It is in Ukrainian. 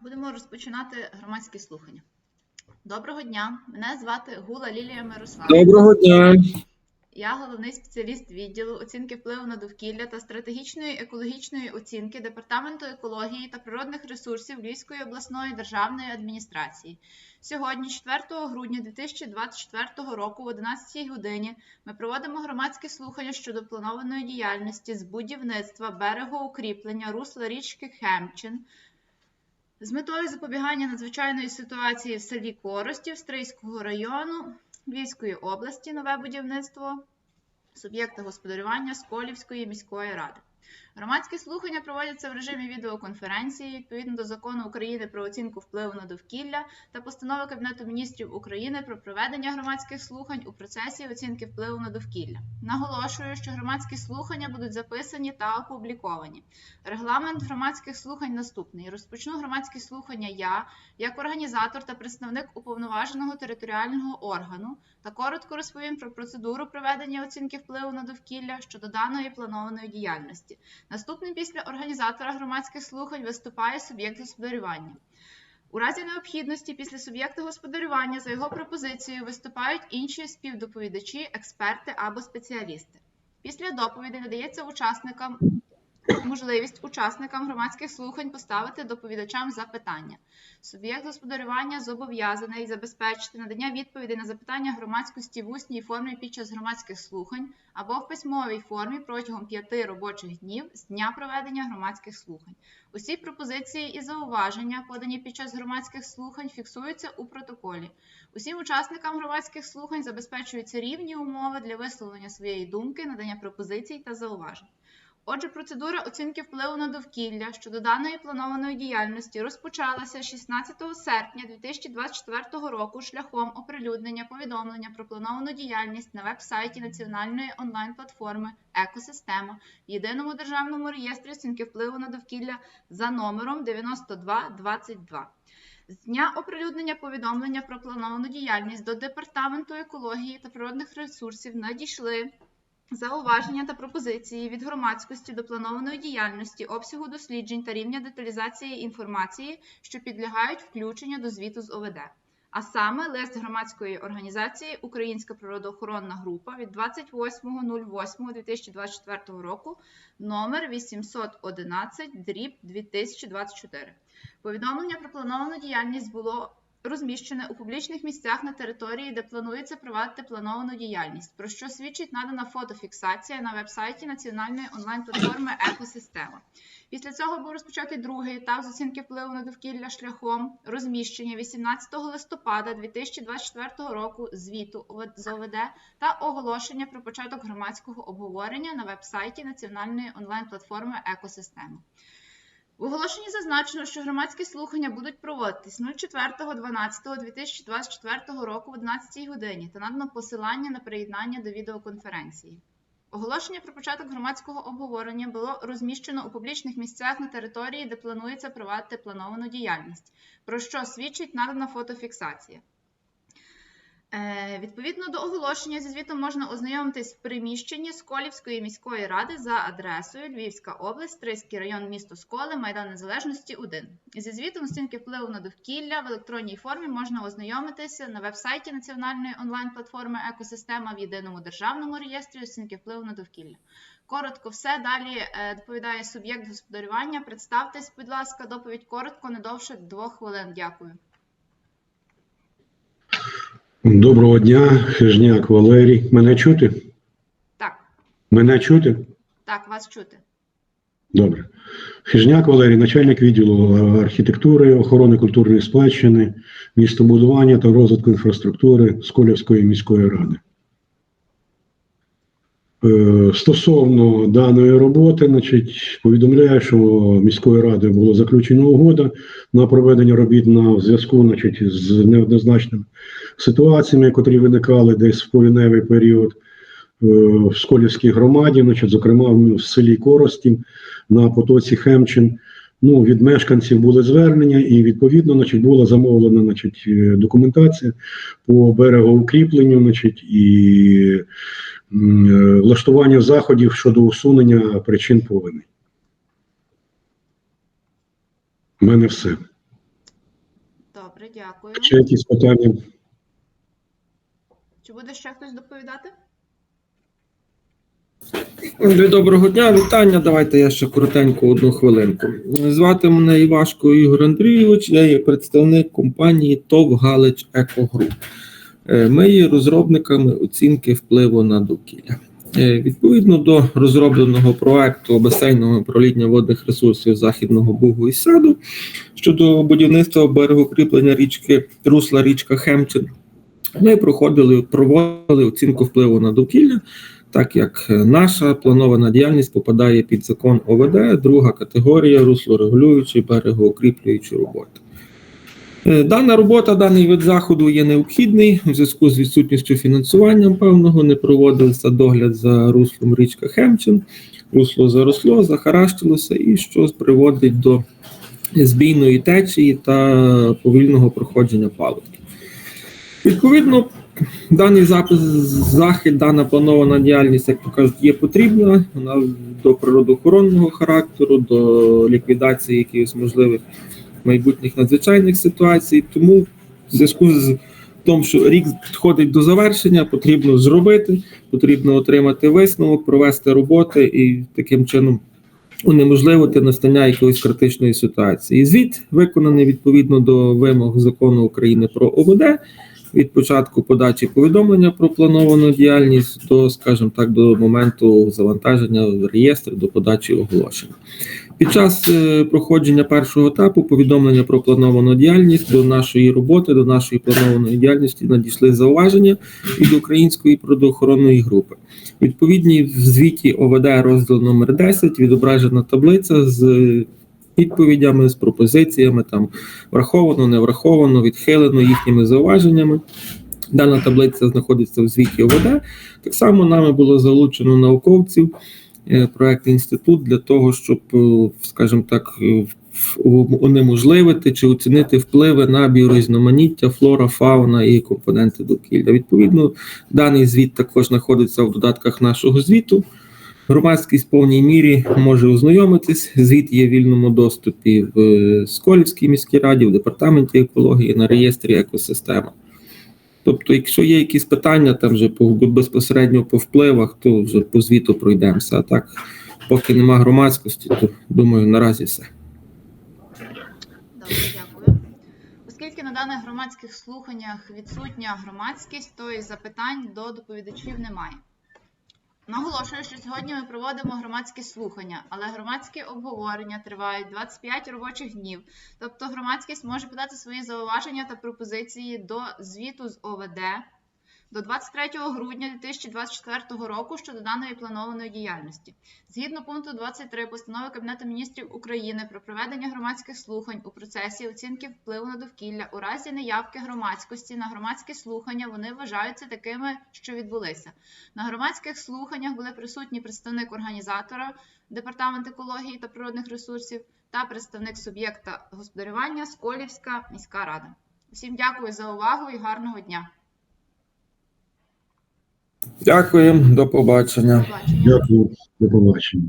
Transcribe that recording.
будемо розпочинати громадські слухання. Доброго дня, мене звати Гула Лілія Мирославівна. Доброго дня. Я головний спеціаліст відділу оцінки впливу на довкілля та стратегічної екологічної оцінки Департаменту екології та природних ресурсів Львівської обласної державної адміністрації. Сьогодні, 4 грудня 2024 року, в 11 годині, ми проводимо громадське слухання щодо планованої діяльності з будівництва берегоукріплення русла річки Хемчин з метою запобігання надзвичайної ситуації в селі Коростів Стрийського району Львівської області нове будівництво суб'єкта господарювання Сколівської міської ради. Громадські слухання проводяться в режимі відеоконференції відповідно до закону України про оцінку впливу на довкілля та постанови Кабінету міністрів України про проведення громадських слухань у процесі оцінки впливу на довкілля. Наголошую, що громадські слухання будуть записані та опубліковані. Регламент громадських слухань наступний. Розпочну громадські слухання я, як організатор та представник уповноваженого територіального органу, та коротко розповім про процедуру проведення оцінки впливу на довкілля щодо даної планованої діяльності. Наступним після організатора громадських слухань виступає суб'єкт господарювання. У разі необхідності після суб'єкта господарювання за його пропозицією виступають інші співдоповідачі, експерти або спеціалісти. Після доповіді надається учасникам можливість учасникам громадських слухань поставити доповідачам запитання. Суб'єкт господарювання зобов'язаний забезпечити надання відповідей на запитання громадськості в усній формі під час громадських слухань або в письмовій формі протягом п'яти робочих днів з дня проведення громадських слухань. Усі пропозиції і зауваження, подані під час громадських слухань, фіксуються у протоколі. Усім учасникам громадських слухань забезпечуються рівні умови для висловлення своєї думки, надання пропозицій та зауважень. Отже, процедура оцінки впливу на довкілля щодо даної планованої діяльності розпочалася 16 серпня 2024 року шляхом оприлюднення повідомлення про плановану діяльність на веб-сайті національної онлайн-платформи Екосистема в єдиному державному реєстрі оцінки впливу на довкілля за номером 9222. З дня оприлюднення повідомлення про плановану діяльність до Департаменту екології та природних ресурсів надійшли Зауваження та пропозиції від громадськості до планованої діяльності, обсягу досліджень та рівня деталізації інформації, що підлягають включенню до звіту з ОВД. А саме лист громадської організації Українська природоохоронна група від 28.08.2024 року номер 811 дріб 2024. Повідомлення про плановану діяльність було розміщене у публічних місцях на території, де планується провадити плановану діяльність, про що свідчить надана фотофіксація на веб-сайті національної онлайн-платформи Екосистема. Після цього був розпочатий другий етап з оцінки впливу на довкілля шляхом розміщення 18 листопада 2024 року звіту з ОВД та оголошення про початок громадського обговорення на веб-сайті національної онлайн-платформи Екосистема. В оголошенні зазначено, що громадські слухання будуть проводитись 04.12.2024 року в 11 годині та надано посилання на приєднання до відеоконференції. Оголошення про початок громадського обговорення було розміщено у публічних місцях на території, де планується провадити плановану діяльність, про що свідчить надана фотофіксація. Е, Відповідно до оголошення зі звітом можна ознайомитись в приміщенні Сколівської міської ради за адресою Львівська область, Стрийський район, місто Сколи, Майдан Незалежності 1. Зі звітом оцінки впливу на довкілля в електронній формі можна ознайомитися на веб-сайті національної онлайн-платформи Екосистема в єдиному державному реєстрі оцінки впливу на довкілля. Коротко все. Далі е, доповідає суб'єкт господарювання. Представтесь, будь ласка, доповідь коротко, не довше двох хвилин. Дякую. Доброго дня, Хижняк Валерій. Мене чути? Так, Мене чути? так, вас чути. Добре. Хижняк Валерій, начальник відділу архітектури, охорони культурної спадщини, містобудування та розвитку інфраструктури Сколівської міської ради. Е, Стосовно даної роботи, значить, повідомляю, що міською радою було заключено угода на проведення робіт на зв'язку значить, з неоднозначними ситуаціями, які виникали десь в повіневий період е, в Сколівській громаді, значить, зокрема в селі Корості на потоці Хемчин. Ну, від мешканців були звернення, і відповідно, значить, була замовлена значить, е, документація по берегоукріпленню, значить, і влаштування заходів щодо усунення причин повені. У мене все. Добре, дякую. Ще якісь питання? Чи буде ще хтось доповідати? Доброго дня, вітання. Давайте я ще коротенько одну хвилинку. Звати мене Івашко Ігор Андрійович, я є представник компанії ТОВ Галич Екогруп. Е, Ми є розробниками оцінки впливу на довкілля. Е, Відповідно до розробленого проекту басейного управління водних ресурсів Західного Бугу і Саду щодо будівництва берегокріплення річки русла річка Хемчин, ми проходили проводили оцінку впливу на довкілля так як наша планована діяльність попадає під закон ОВД, друга категорія руслорегулюючі берегоукріплюючі роботи. Е, Дана робота, даний вид заходу є необхідний у зв'язку з відсутністю фінансування певного, не проводився догляд за руслом річка Хемчин, русло заросло, захаращилося, і що приводить до збійної течії та повільного проходження паводків. Відповідно, Даний запис захід, дана планована діяльність, як то кажуть, є потрібна. Вона до природоохоронного характеру, до ліквідації якихось можливих майбутніх надзвичайних ситуацій. Тому в зв'язку з тим, що рік підходить до завершення, потрібно зробити, потрібно отримати висновок, провести роботи і таким чином унеможливити настання якоїсь критичної ситуації. Звіт виконаний відповідно до вимог закону України про ОВД від початку подачі повідомлення про плановану діяльність до, скажімо так, до моменту завантаження в реєстр до подачі оголошення. Під час е, проходження першого етапу повідомлення про плановану діяльність до нашої роботи, до нашої планованої діяльності надійшли зауваження від української природоохоронної групи. Відповідні в звіті ОВД розділ номер 10 відображена таблиця з відповідями, з пропозиціями там враховано, не враховано, відхилено їхніми зауваженнями. Дана таблиця знаходиться в звіті ОВД. Так само нами було залучено науковців е, проект інститут для того, щоб, е, скажімо так, е, унеможливити чи оцінити впливи на біорізноманіття, флора, фауна і компоненти довкілля. Відповідно, даний звіт також знаходиться в додатках нашого звіту. Громадськість в повній мірі може ознайомитись. Звіт є в вільному доступі в е, Сколівській міській раді, в департаменті екології на реєстрі екосистема. Тобто, якщо є якісь питання там вже по безпосередньо по впливах, то вже по звіту пройдемося. А так, поки нема громадськості, то думаю, наразі все. Добре, дякую. Оскільки на даних громадських слуханнях відсутня громадськість, то і запитань до доповідачів немає. Наголошую, що сьогодні ми проводимо громадські слухання, але громадські обговорення тривають 25 робочих днів. Тобто громадськість може подати свої зауваження та пропозиції до звіту з ОВД до 23 грудня 2024 року щодо даної планованої діяльності. Згідно пункту 23 постанови Кабінету міністрів України про проведення громадських слухань у процесі оцінки впливу на довкілля у разі неявки громадськості на громадські слухання вони вважаються такими, що відбулися. На громадських слуханнях були присутні представник організатора Департамент екології та природних ресурсів та представник суб'єкта господарювання Сколівська міська рада. Всім дякую за увагу і гарного дня. Дякую, до побачення. Дякую, до побачення.